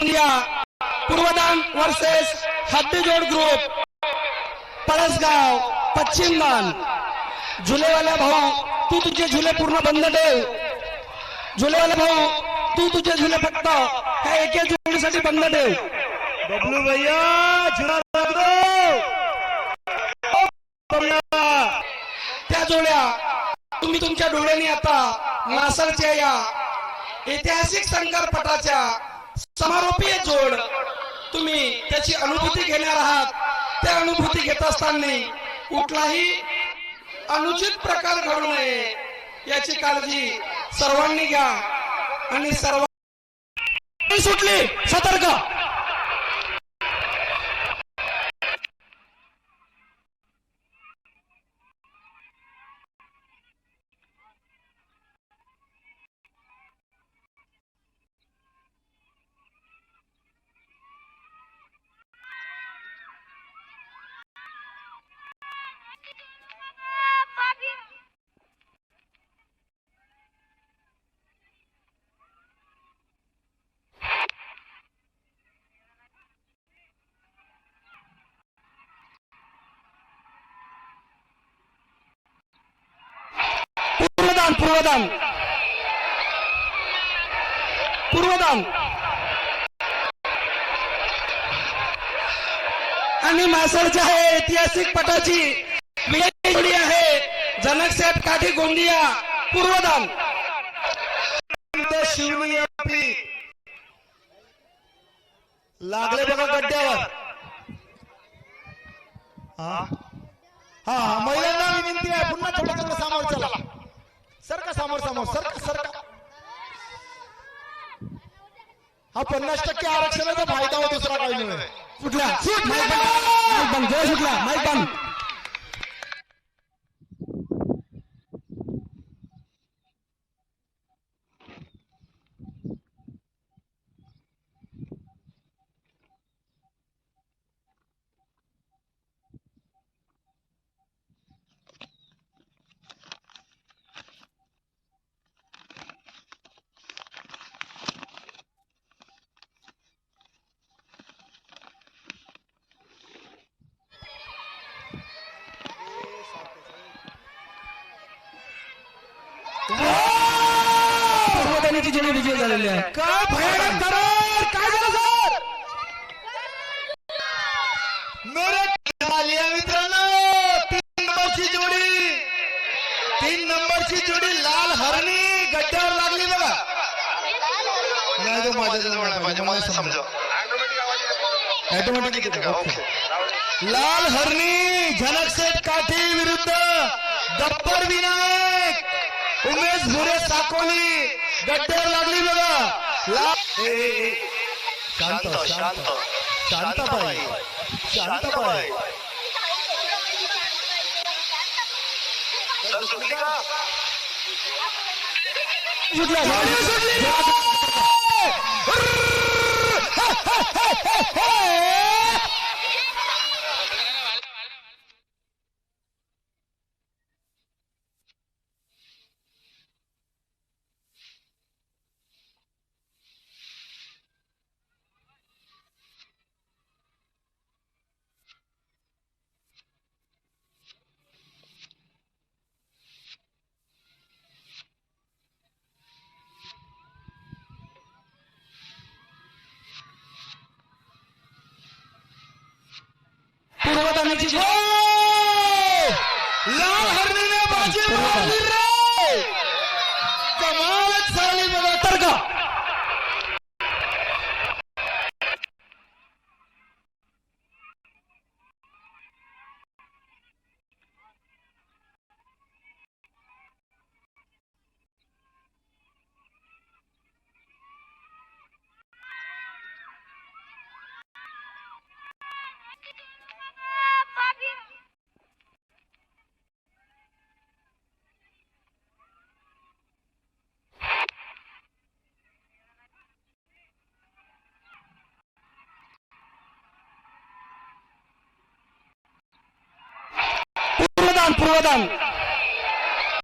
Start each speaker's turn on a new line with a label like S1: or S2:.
S1: India पूर्वदान versus हद्दीजोड group Palasgaon पश्चिम दान. झुलेवाला भाऊ तू तुझे झुले पूर्ण बंद ठेव. झुलेवाला भाऊ तू तुझे झुले फक्त ह्या एके जोडीसाठी बंद ठेव.
S2: बबलू भैया झुला दो
S1: त्या जोड्या तुम्ही तुमच्या डोळ्यांनी आता नासरच्या या ऐतिहासिक संकरपटाच्या समारोपीय जोड. तुम्ही त्याची अनुभूती घेणार आहात. त्या अनुभूती घेत असताना कुठलाही अनुचित प्रकार घडू नये. याची काळजी सर्वांनी घ्या. आणि सर्व सुटली. सतर्क. पूर्वदान पूर्वदान पूर्वदान आणि मासळच्या आहे ऐतिहासिक पटाची विजयी जोडी आहे. जनकसेठ काठी गोंदिया पूर्वदान
S2: शिवणी आपली लागले बघा गड्ड्यावर. हा. हा महिलांना विनंती आहे. पुन्हा थोडं थोडं समोर चला. सरका समोर समोर सरका सरका हा पन्नास टक्के आरक्षणाचा फायदा होतो दुसरा काही नाही
S1: सुटला माईक बंद माईक बंद जय सुटला माईक बंद. पूर्वदानीची जोडी विजय झालेली आहे.
S2: काय भयानक काय झालं सर? मित्रांनो तीन नंबरची जोडी. तीन नंबरची जोडी लाल हरणी गड्ड्यावर लागली बघा. नाही तो माझ्या जवळ मला समजा. ऑटोमॅटिक लाल हरणी झनकसेठ काठी विरुद्ध दप्पर विनायक उमेश भुरे साकोली. गड्ड्यावर लागली बघा. शांत शांत शांत. बाई शांत बाई
S1: सुटला. पूर्वदानीची
S2: हो!
S1: जोडी पूर्वदान पूर्वदान